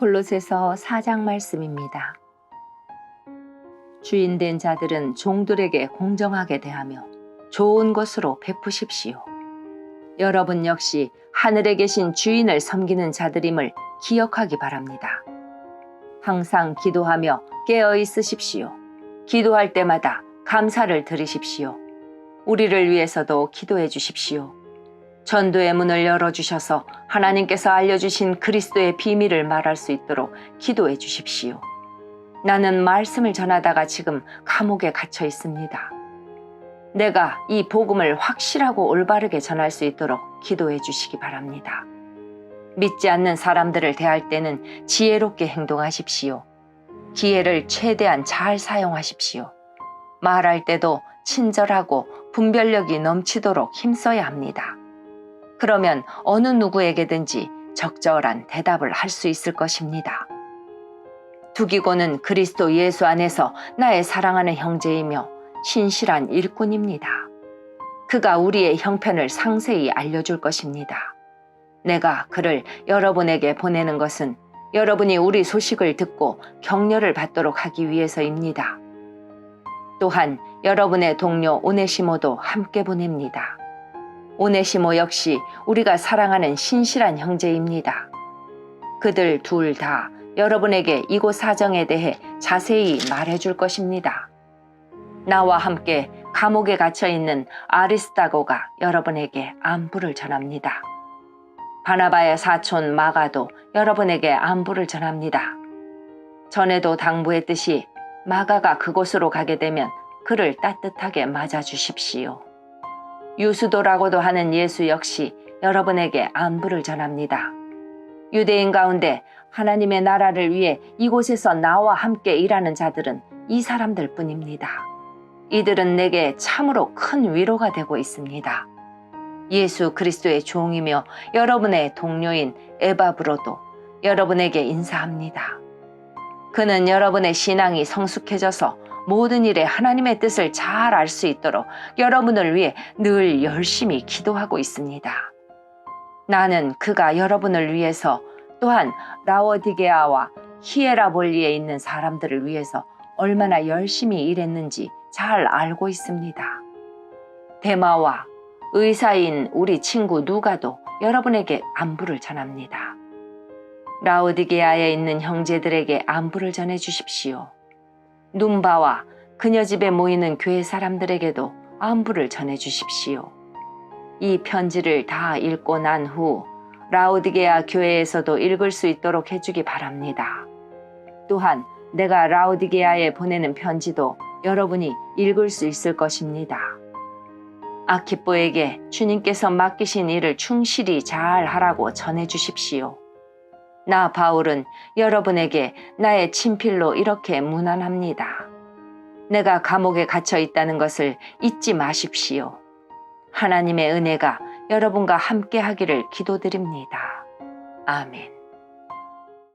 골로새서 4장 말씀입니다. 주인된 자들은 종들에게 공정하게 대하며 좋은 것으로 베푸십시오. 여러분 역시 하늘에 계신 주인을 섬기는 자들임을 기억하기 바랍니다. 항상 기도하며 깨어 있으십시오. 기도할 때마다 감사를 드리십시오. 우리를 위해서도 기도해 주십시오. 전도의 문을 열어주셔서 하나님께서 알려주신 그리스도의 비밀을 말할 수 있도록 기도해 주십시오. 나는 말씀을 전하다가 지금 감옥에 갇혀 있습니다. 내가 이 복음을 확실하고 올바르게 전할 수 있도록 기도해 주시기 바랍니다. 믿지 않는 사람들을 대할 때는 지혜롭게 행동하십시오. 기회를 최대한 잘 사용하십시오. 말할 때도 친절하고 분별력이 넘치도록 힘써야 합니다. 그러면 어느 누구에게든지 적절한 대답을 할 수 있을 것입니다. 두기고는 그리스도 예수 안에서 나의 사랑하는 형제이며 신실한 일꾼입니다. 그가 우리의 형편을 상세히 알려줄 것입니다. 내가 그를 여러분에게 보내는 것은 여러분이 우리 소식을 듣고 격려를 받도록 하기 위해서입니다. 또한 여러분의 동료 오네시모도 함께 보냅니다. 오네시모 역시 우리가 사랑하는 신실한 형제입니다. 그들 둘 다 여러분에게 이곳 사정에 대해 자세히 말해줄 것입니다. 나와 함께 감옥에 갇혀 있는 아리스타고가 여러분에게 안부를 전합니다. 바나바의 사촌 마가도 여러분에게 안부를 전합니다. 전에도 당부했듯이 마가가 그곳으로 가게 되면 그를 따뜻하게 맞아주십시오. 유수도라고도 하는 예수 역시 여러분에게 안부를 전합니다. 유대인 가운데 하나님의 나라를 위해 이곳에서 나와 함께 일하는 자들은 이 사람들 뿐입니다. 이들은 내게 참으로 큰 위로가 되고 있습니다. 예수 그리스도의 종이며 여러분의 동료인 에바브로도 여러분에게 인사합니다. 그는 여러분의 신앙이 성숙해져서 모든 일에 하나님의 뜻을 잘 알 수 있도록 여러분을 위해 늘 열심히 기도하고 있습니다. 나는 그가 여러분을 위해서 또한 라워디게아와 히에라볼리에 있는 사람들을 위해서 얼마나 열심히 일했는지 잘 알고 있습니다. 데마와 의사인 우리 친구 누가도 여러분에게 안부를 전합니다. 라우디게아에 있는 형제들에게 안부를 전해 주십시오. 눈바와 그녀 집에 모이는 교회 사람들에게도 안부를 전해 주십시오. 이 편지를 다 읽고 난 후 라우디게아 교회에서도 읽을 수 있도록 해주기 바랍니다. 또한 내가 라우디게아에 보내는 편지도 여러분이 읽을 수 있을 것입니다. 아키뽀에게 주님께서 맡기신 일을 충실히 잘 하라고 전해 주십시오. 나 바울은 여러분에게 나의 친필로 이렇게 문안합니다. 내가 감옥에 갇혀 있다는 것을 잊지 마십시오. 하나님의 은혜가 여러분과 함께 하기를 기도드립니다. 아멘.